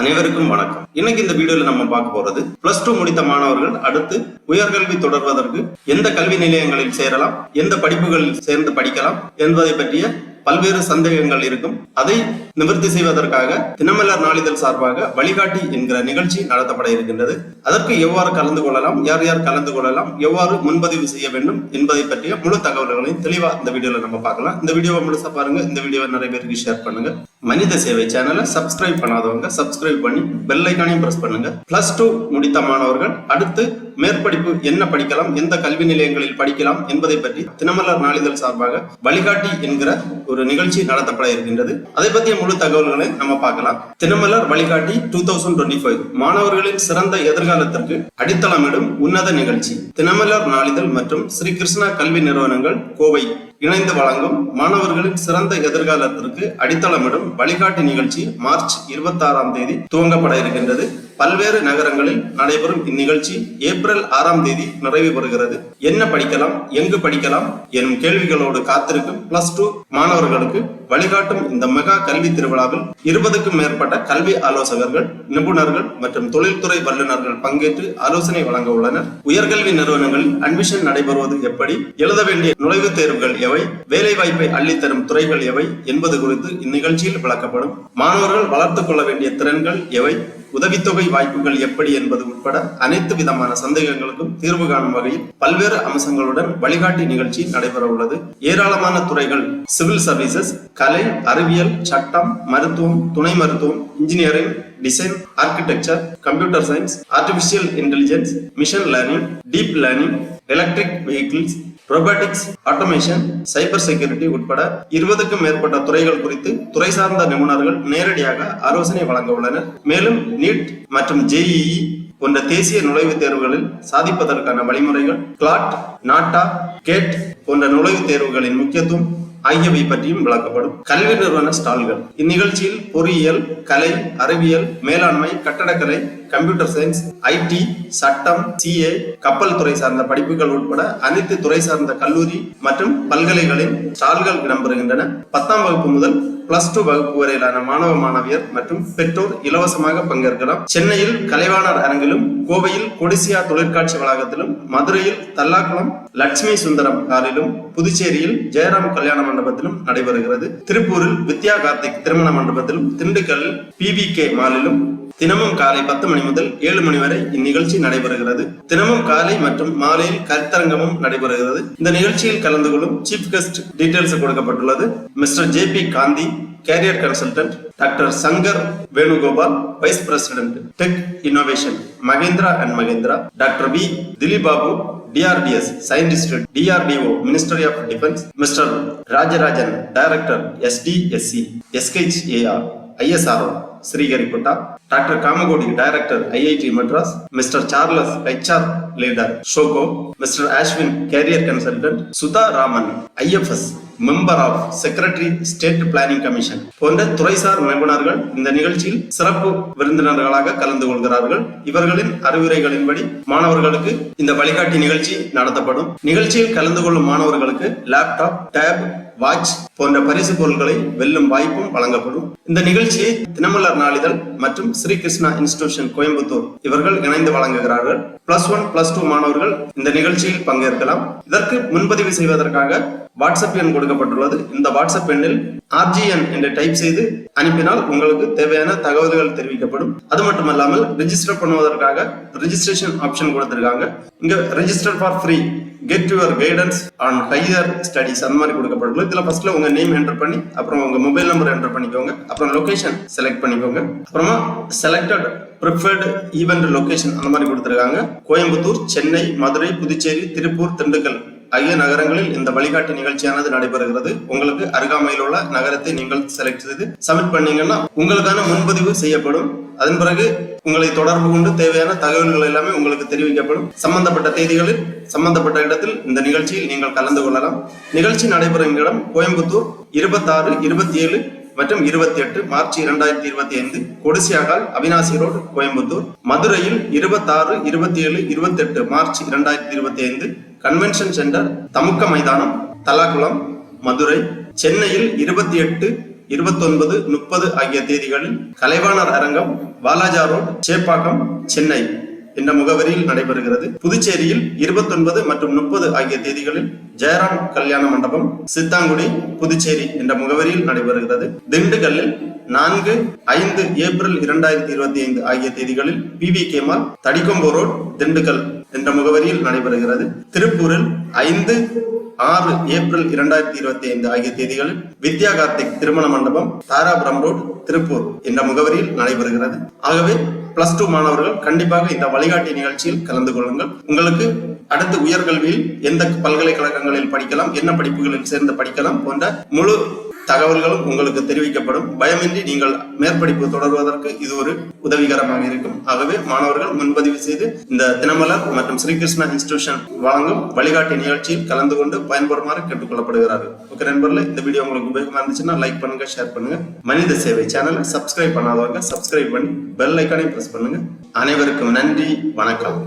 அனைவருக்கும் வணக்கம். இன்னைக்கு இந்த வீடியோல நம்ம பார்க்க போறது பிளஸ் டூ முடித்த மாணவர்கள் அடுத்து உயர்கல்வி தொடர்வதற்கு எந்த கல்வி நிலையங்களில் சேரலாம் எந்த படிப்புகளில் சேர்ந்து படிக்கலாம் என்பதை பற்றிய பல்வேறு சந்தேகங்கள் இருக்கும். அதை நிவர்த்தி செய்வதற்காக தினமலர் நாளிதழ் சார்பாக வழிகாட்டி என்கிற நிகழ்ச்சி நடத்தப்பட இருக்கின்றது. அதற்கு எவ்வாறு கலந்து கொள்ளலாம்? யார் யார் கலந்து கொள்ளலாம்? எவ்வாறு முன்பதிவு செய்ய வேண்டும்? என்பதை பற்றிய முழு தகவல்களையும் தெளிவா இந்த வீடியோல நம்ம பார்க்கலாம். இந்த வீடியோவை முழுசா பாருங்க. இந்த வீடியோவை நிறைய பேருக்கு ஷேர் பண்ணுங்க. மனித சேவை சேனலை சப்ஸ்கிரைப் பண்ணாதவங்க சப்ஸ்கிரைப் பண்ணி பெல் ஐக்கானையும் பிரஸ் பண்ணுங்க. பிளஸ் டூ முடித்த மாணவர்கள் அடுத்து மேற்படிப்பு என்ன படிக்கலாம் எந்த கல்வி நிலையங்களில் படிக்கலாம் என்பதை பற்றி தினமலர் நாளிதழ் சார்பாக வழிகாட்டி என்கிற ஒரு நிகழ்ச்சி நடத்தப்பட இருக்கின்றது. அதை பற்றிய முழு தகவல்களை நம்ம பார்க்கலாம். தினமலர் வழிகாட்டி டூ தௌசண்ட் டுவெண்ட்டி ஃபைவ் மாணவர்களின் சிறந்த எதிர்காலத்திற்கு அடித்தளமிடும் உன்னத நிகழ்ச்சி. தினமலர் நாளிதழ் மற்றும் ஸ்ரீ கிருஷ்ணா கல்வி நிறுவனங்கள் கோவை இணைந்து வழங்கும் மாணவர்களின் சிறந்த எதிர்காலத்திற்கு அடித்தளமிடும் வழிகாட்டி நிகழ்ச்சி மார்ச் இருபத்தி ஆறாம் தேதி துவங்கப்பட இருக்கின்றது. பல்வேறு நகரங்களில் நடைபெறும் இந்நிகழ்ச்சி ஏப்ரல் ஆறாம் தேதி நிறைவு பெறுகிறது. என்ன படிக்கலாம் எங்கு படிக்கலாம் எனும் கேள்விகளோடு காத்திருக்கும் பிளஸ் டூ மாணவர்களுக்கு வழிகாட்டும் இந்த மெகா கல்வி திருவிழாவில் இருபதுக்கும் மேற்பட்ட கல்வி ஆலோசகர்கள் நிபுணர்கள் மற்றும் தொழில்துறை வல்லுநர்கள் பங்கேற்று ஆலோசனை வழங்க உள்ளனர். உயர்கல்வி நிறுவனங்களில் அட்மிஷன் நடைபெறுவது எப்படி? எழுத வேண்டிய நுழைவுத் தேர்வுகள் எவை? வேலை வாய்ப்பை அள்ளித்தரும் துறைகள் எவை? என்பது குறித்து இந்நிகழ்ச்சியில் விளக்கப்படும். மாணவர்கள் வளர்த்துக் கொள்ள வேண்டிய திறன்கள் எவை? உதவித்தொகை வாய்ப்புகள் எப்படி என்பது உட்பட அனைத்து விதமான சந்தேகங்களுக்கும் தீர்வு காணும் வகையில் பல்வேறு அம்சங்களுடன் வழிகாட்டி நிகழ்ச்சி நடைபெற உள்ளது. ஏராளமான துறைகள் சிவில் சர்வீசஸ் கலை அறிவியல் சட்டம் மருத்துவம் துணை மருத்துவம் engineering design architecture computer science artificial intelligence machine learning deep learning electric vehicles robotics automation cyber security உட்பட இருபதுக்கும் மேற்பட்ட துறைகள் குறித்து துறை சார்ந்த நிபுணர்கள் நேரடியாக ஆலோசனை வழங்க உள்ளனர். மேலும் நீட் மற்றும் ஜேஇஇ போன்ற தேசிய நுழைவுத் தேர்வுகளில் சாதிப்பதற்கான வழிமுறைகள் கிளாட் நாட்டா கேட் போன்ற நுழைவுத் தேர்வுகளின் முக்கியத்துவம் ஆகியவை பற்றியும் விளக்கப்படும். கல்வி நிறுவன ஸ்டால்கள். இந்நிகழ்ச்சியில் பொறியியல் கலை அறிவியல் மேலாண்மை கட்டடக்கலை கம்ப்யூட்டர் சயின்ஸ் ஐடி சட்டம் சிஏ கப்பல் துறை சார்ந்த படிப்புகள் உட்பட அனைத்து துறை சார்ந்த கல்லூரி மற்றும் பல்கலைகளின் ஸ்டால்கள் இடம்பெறுகின்றன. பத்தாம் வகுப்பு முதல் பிளஸ் டூ வகுப்பு வரையிலான மாணவ மாணவியர் மற்றும் பெற்றோர் இலவசமாக பங்கேற்கலாம். சென்னையில் கலைவாணர் அரங்கிலும் கோவையில் கொடிசியா தொழிற்காட்சி வளாகத்திலும் மதுரையில் தல்லாக்குளம் லட்சுமி சுந்தரம் காரிலும் புதுச்சேரியில் ஜெயராம் கல்யாண மண்டபத்திலும் நடைபெறுகிறது. திருப்பூரில் வித்யா கார்த்திக் திருமண மண்டபத்திலும் திண்டுக்கல்லில் பிவி கே மாலிலும் தினமும் காலை பத்து மணி முதல் ஏழு மணி வரை இந்நிகழ்ச்சி நடைபெறுகிறது. தினமும் காலை மற்றும் மாலையில் கருத்தரங்கமும் நடைபெறுகிறது. இந்த நிகழ்ச்சியில் கலந்து கொள்ளும் சீஃப் கெஸ்ட் டீடைல்ஸ் கொடுக்கப்பட்டுள்ளது. Mister J P Gandhi career consultant doctor Shankar Venugopal vice president tech innovation Mahindra and Mahindra doctor V Dilibabu DRDS scientist DRDO ministry of defence mister Rajarajan director SDSC SHAR ISRO Sriharikota doctor Kamakoti director IIT Madras mister Charles HR leader Zoho mister Ashwin career consultant Sudha Raman IFS member of secretary state planning commission போன்ற துறைசார் நிபுணர்கள் இந்த நிகழ்ச்சியில் சிறப்பு விருந்தினர்களாக கலந்து கொள்கிறார்கள். இவர்களின் அறிவுரைகளின்படி மாணவர்களுக்கு இந்த வழிகாட்டி நிகழ்ச்சி நடத்தப்படும். நிகழ்ச்சியில் கலந்து கொள்ளும் மாணவர்களுக்கு லேப்டாப் டேப் வாட்ச் போன்ற பரிசு பொருட்களை வெல்லும் வாய்ப்பும் வழங்கப்படும். இந்த நிகழ்ச்சியை தினமலர் நாளிதழ் மற்றும் ஸ்ரீ கிருஷ்ணா இன்ஸ்டிடியூஷன் கோயம்புத்தூர் இவர்கள் இணைந்து வழங்குகிறார்கள். பிளஸ் ஒன் பிளஸ் டூ மாணவர்கள் இந்த நிகழ்ச்சியில் பங்கேற்கலாம். இதற்கு முன்பதிவு செய்வதற்காக வாட்ஸ்அப் எண் கொடுக்கப்பட்டுள்ளது. இந்த வாட்ஸ்அப் எண்ணில் ஆர்ஜிஎன் என்று டைப் செய்து அனுப்பினால் உங்களுக்கு தேவையான தகவல்கள் தெரிவிக்கப்படும். அது மட்டுமல்லாமல் ரிஜிஸ்டர் பண்ணுவதற்காக ரிஜிஸ்ட்ரேஷன் ஆப்ஷன் கொடுத்திருக்காங்க. இங்க register for free get your guidance on higher studies அந்த மாதிரி கொடுக்கப்பட்டுள்ளது. இதுல ஃபர்ஸ்ட்ல உங்க நேம் என்டர் பண்ணி அப்புறம் உங்க மொபைல் நம்பர் என்டர் பண்ணிக்கோங்க. அப்புறம் லொகேஷன் செலக்ட் பண்ணிக்கோங்க. அப்புறமா செலக்டட் ப்ரிஃபர்டு ஈவெண்ட் லொகேஷன் அந்த மாதிரி கொடுத்துருக்காங்க. கோயம்புத்தூர் சென்னை மதுரை புதுச்சேரி திருப்பூர் திண்டுக்கல் ஐய நகரங்களில் இந்த வழிகாட்டு நிகழ்ச்சியானது நடைபெறுகிறது. உங்களுக்கு அருகாமையில் உள்ள நகரத்தை நீங்கள் செலக்ட் செய்து சப்மிட் பண்ணீங்கன்னா உங்களுக்கான முன்பதிவு செய்யப்படும். அதன் பிறகு உங்களை தொடர்பு கொண்டு தேவையான தகவல்கள் எல்லாமே உங்களுக்கு தெரிவிக்கப்படும். சம்பந்தப்பட்ட தேதிகளில் சம்பந்தப்பட்ட இடத்தில் இந்த நிகழ்ச்சியில் நீங்கள் கலந்து கொள்ளலாம். நிகழ்ச்சி நடைபெறும் இடம் கோயம்புத்தூர் இருபத்தாறு இருபத்தி ஏழு மற்றும் இருபத்தி எட்டு மார்ச் இரண்டாயிரத்தி இருபத்தி ஐந்து கொடிசியாகால் அவினாசி ரோடு கோயம்புத்தூர். மதுரையில் இருபத்தாறு இருபத்தி ஏழு இருபத்தி எட்டு மார்ச் இரண்டாயிரத்தி இருபத்தி ஐந்து கன்வென்ஷன் சென்டர் தமுக்க மைதானம் தலாக்குளம் மதுரை சென்னையில் இருபத்தி எட்டு இருபத்தொன்பது முப்பது ஆகிய தேதிகளில் கலைவாணர் அரங்கம் வாலாஜா ரோட் சேப்பாக்கம் சென்னை என்ற முகவரியில் நடைபெறுகிறது. புதுச்சேரியில் இருபத்தொன்பது மற்றும் முப்பது ஆகிய தேதிகளில் ஜெயராம் கல்யாண மண்டபம் சித்தாங்குடி புதுச்சேரி என்ற முகவரியில் நடைபெறுகிறது. திண்டுக்கல்லில் நான்கு ஐந்து ஏப்ரல் இரண்டாயிரத்தி இருபத்தி ஐந்து ஆகிய தேதிகளில் பி வி கேமால் தடிக்கொம்பு ரோட் திண்டுக்கல் என்ற முகவரியில் நடைபெறுகிறது. திருப்பூரில் ஐந்து ஆறு ஏப்ரல் இரண்டாயிரத்தி இருபத்தி ஐந்து ஆகிய தேதிகளில் வித்யா கார்த்திக் திருமண மண்டபம் தாராபுரம் ரோடு திருப்பூர் என்ற முகவரியில் நடைபெறுகிறது. ஆகவே பிளஸ் டூ மாணவர்கள் கண்டிப்பாக இந்த வழிகாட்டி நிகழ்ச்சியில் கலந்து கொள்ளுங்கள். உங்களுக்கு அடுத்து உயர்கல்வியில் எந்த பல்கலைக்கழகங்களில் படிக்கலாம் என்ன படிப்புகளில் சேர்ந்து படிக்கலாம் போன்ற முழு தகவல்களும் உங்களுக்கு தெரிவிக்கப்படும். பயமின்றி நீங்கள் மேற்படிப்பு தொடர்வதற்கு இது ஒரு உதவிகரமாக இருக்கும். ஆகவே மாணவர்கள் முன்பதிவு செய்து இந்த தினமலர் மற்றும் ஸ்ரீகிருஷ்ணா இன்ஸ்டிடியூஷன் வழங்கும் வழிகாட்டி நிகழ்ச்சியில் கலந்து கொண்டு பயன்படுமாறு கேட்டுக்கொள்ளப்படுகிறார்கள். ஓகே நண்பர்களே இந்த வீடியோ உங்களுக்கு உபயோகமா இருந்துச்சுன்னா லைக் பண்ணுங்க ஷேர் பண்ணுங்க. மனித சேவை சேனலை சப்ஸ்கிரைப் பண்ணாதவங்க சப்ஸ்கிரைப் பண்ணி பெல் ஐக்கானை பிரஸ் பண்ணுங்க. அனைவருக்கும் நன்றி வணக்கம்.